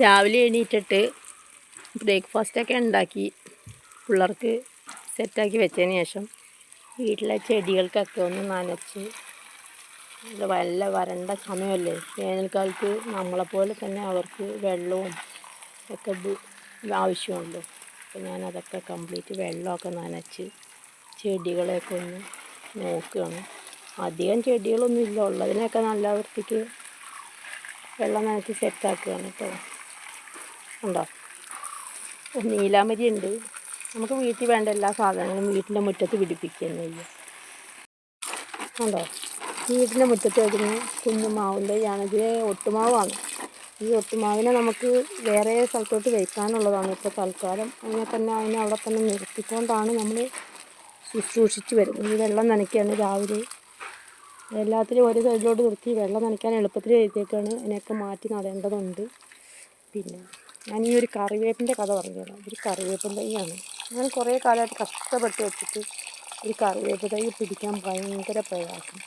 രാവിലെ എണീറ്റിട്ട് ബ്രേക്ക്ഫാസ്റ്റൊക്കെ ഉണ്ടാക്കി പിള്ളേർക്ക് സെറ്റാക്കി വെച്ചതിന് ശേഷം വീട്ടിലെ ചെടികൾക്കൊക്കെ ഒന്ന് നനച്ച് വല്ല വരണ്ട സമയമല്ലേ? വേനൽക്കാലത്ത് നമ്മളെപ്പോലെ തന്നെ അവർക്ക് വെള്ളവും ഒക്കെ ആവശ്യമുണ്ട്. അപ്പോൾ ഞാനതൊക്കെ കംപ്ലീറ്റ് വെള്ളമൊക്കെ നനച്ച് ചെടികളെയൊക്കെ ഒന്ന് നോക്കുകയാണ്. അധികം ചെടികളൊന്നും ഇല്ല. ഉള്ളതിനൊക്കെ നല്ല വൃത്തിക്ക് വെള്ളം നനച്ച് സെറ്റാക്കുകയാണ് കേട്ടോ. ഉണ്ടോ? നീലാമരി ഉണ്ട് നമുക്ക് വീട്ടിൽ വേണ്ട എല്ലാ സാധനങ്ങളും വീട്ടിന്റെ മുറ്റത്ത് പിടിപ്പിക്കുകയെന്ന് ചെയ്യുക. ഉണ്ടോ? വീട്ടിന്റെ മുറ്റത്ത് വെക്കുന്ന കുഞ്ഞുമാവിന്റെ ഞാനത് ഒട്ടുമാവാണ്. ഈ ഒട്ടുമാവിനെ നമുക്ക് വേറെ സ്ഥലത്തോട്ട് വയ്ക്കാനുള്ളതാണ് ഇപ്പോൾ തൽക്കാലം. അങ്ങനെ തന്നെ അതിനെ അവിടെ തന്നെ നിർത്തിക്കൊണ്ടാണ് നമ്മൾ ശുശ്രൂഷിച്ച് വരുന്നത്. ഈ വെള്ളം നനയ്ക്കുകയാണ് രാവിലെ. എല്ലാത്തിലും ഒരു സൈഡിലോട്ട് നിർത്തി വെള്ളം നനയ്ക്കാൻ എളുപ്പത്തിൽ എഴുതിയേക്കാണ്. അതിനെയൊക്കെ മാറ്റി നടേണ്ടതുണ്ട്. പിന്നെ ഞാൻ ഈ ഒരു കറിവേപ്പിന്റെ കഥ പറഞ്ഞുതരാം. ഒരു കറിവേപ്പിൻ തൈയാണ്. ഞാൻ കുറേ കാലമായിട്ട് കഷ്ടപ്പെട്ട് വെച്ചിട്ട് ഒരു കറിവേപ്പ് തൈ പിടിക്കാൻ ഭയങ്കര പ്രയാസം.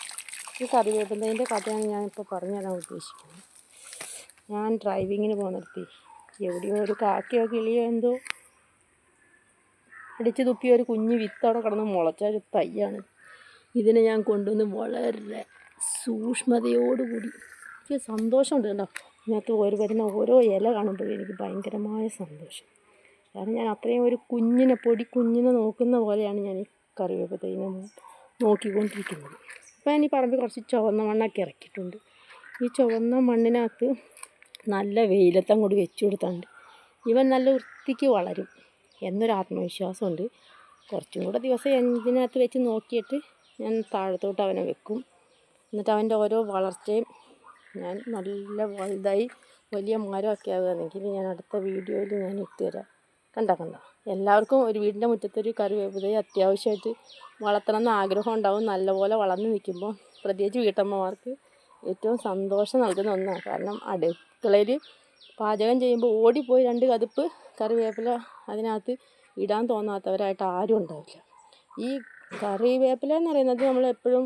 ഈ കറിവേപ്പിൻ തൈന്റെ കഥയാണ് ഞാനിപ്പോൾ പറഞ്ഞു തരാൻ ഉദ്ദേശിക്കുന്നത്. ഞാൻ ഡ്രൈവിങ്ങിന് പോകുന്നിടത്തി എവിടെയോ ഒരു കാക്കയോ കിളിയോ എന്തോ അടിച്ച് തുപ്പിയ ഒരു കുഞ്ഞ് വിത്തവിടെ കിടന്ന് മുളച്ച ഒരു തൈയാണ്. ഇതിനെ ഞാൻ കൊണ്ടുവന്ന് വളരെ സൂക്ഷ്മതയോടുകൂടി. എനിക്ക് സന്തോഷമുണ്ട് കേട്ടോ. ഇതിനകത്ത് ഒരു വരുന്ന ഓരോ ഇല കാണുമ്പോഴും എനിക്ക് ഭയങ്കരമായ സന്തോഷം. കാരണം ഞാൻ അത്രയും ഒരു കുഞ്ഞിനെ പൊടി കുഞ്ഞിനെ നോക്കുന്ന പോലെയാണ് ഞാൻ ഈ കറിവേപ്പ് തൈനെ നോക്കിക്കൊണ്ടിരിക്കുന്നത്. അപ്പോൾ ഞാൻ ഈ പറമ്പിൽ കുറച്ച് ചുവന്ന മണ്ണൊക്കെ ഇറക്കിയിട്ടുണ്ട്. ഈ ചുവന്ന മണ്ണിനകത്ത് നല്ല വെയിലത്തം കൂടി വെച്ചു കൊടുത്താണ്ട് ഇവൻ നല്ല വൃത്തിക്ക് വളരും എന്നൊരു ആത്മവിശ്വാസമുണ്ട്. കുറച്ചും കൂടെ ദിവസം ഇതിനകത്ത് വെച്ച് നോക്കിയിട്ട് ഞാൻ താഴത്തോട്ട് അവനെ വെക്കും. എന്നിട്ട് അവന്റെ ഓരോ വളർച്ചയും ഞാൻ നല്ല വലുതായി വലിയ മരമൊക്കെ ആവുകയാണെങ്കിൽ ഞാൻ അടുത്ത വീഡിയോയിൽ ഞാൻ ഇട്ടുതരാം കണ്ടോ കണ്ടോ? എല്ലാവർക്കും ഒരു വീടിന്റെ മുറ്റത്തൊരു കറിവേപ്പ് തൈ അത്യാവശ്യമായിട്ട് വളർത്തണം എന്ന് ആഗ്രഹം ഉണ്ടാവും. നല്ലപോലെ വളർന്നു നിൽക്കുമ്പോൾ പ്രത്യേകിച്ച് വീട്ടമ്മമാർക്ക് ഏറ്റവും സന്തോഷം നൽകുന്ന ഒന്നാണ്. കാരണം അടുക്കളയിൽ പാചകം ചെയ്യുമ്പോൾ ഓടിപ്പോയി രണ്ട് കതിപ്പ് കറിവേപ്പില അതിനകത്ത് ഇടാൻ തോന്നാത്തവരായിട്ട് ആരും ഉണ്ടാവില്ല. ഈ കറിവേപ്പില എന്ന് പറയുന്നത് നമ്മൾ എപ്പോഴും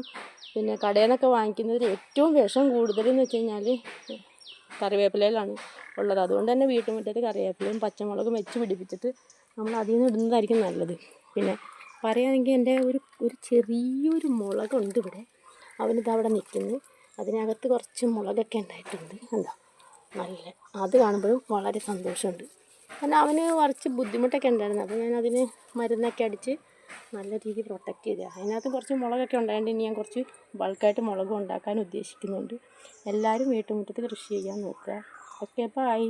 പിന്നെ കടയിൽ നിന്നൊക്കെ വാങ്ങിക്കുന്നതിൽ ഏറ്റവും വിഷം കൂടുതലെന്ന് വെച്ച് കഴിഞ്ഞാൽ കറിവേപ്പിലയിലാണ് ഉള്ളത്. അതുകൊണ്ട് തന്നെ വീട്ടുമുറ്റത്ത് കറിവേപ്പിലയും പച്ചമുളകും വെച്ച് പിടിപ്പിച്ചിട്ട് നമ്മൾ അതിൽ നിന്ന് ഇടുന്നതായിരിക്കും നല്ലത്. പിന്നെ പറയുകയാണെങ്കിൽ എന്റെ ഒരു ഒരു ചെറിയൊരു മുളകുണ്ട് ഇവിടെ. അവനിത് അവിടെ നിൽക്കുന്നു. അതിനകത്ത് കുറച്ച് മുളകൊക്കെ ഉണ്ടായിട്ടുണ്ട്. എന്താ നല്ല അത് കാണുമ്പോഴും വളരെ സന്തോഷമുണ്ട്. കാരണം അവന് കുറച്ച് ബുദ്ധിമുട്ടൊക്കെ ഉണ്ടായിരുന്നു. അപ്പോൾ ഞാൻ മരുന്നൊക്കെ അടിച്ച് നല്ല രീതിയിൽ പ്രൊട്ടക്റ്റ് ചെയ്ത്. അതിനകത്ത് കുറച്ച് മുളകൊക്കെ ഉണ്ടായതുകൊണ്ട് ഇനി ഞാൻ കുറച്ച് ബൾക്കായിട്ട് മുളകും ഉണ്ടാക്കാൻ ഉദ്ദേശിക്കുന്നുണ്ട്. എല്ലാവരും വീട്ടുമുറ്റത്ത് കൃഷി ചെയ്യാൻ നോക്കുക. Okay bye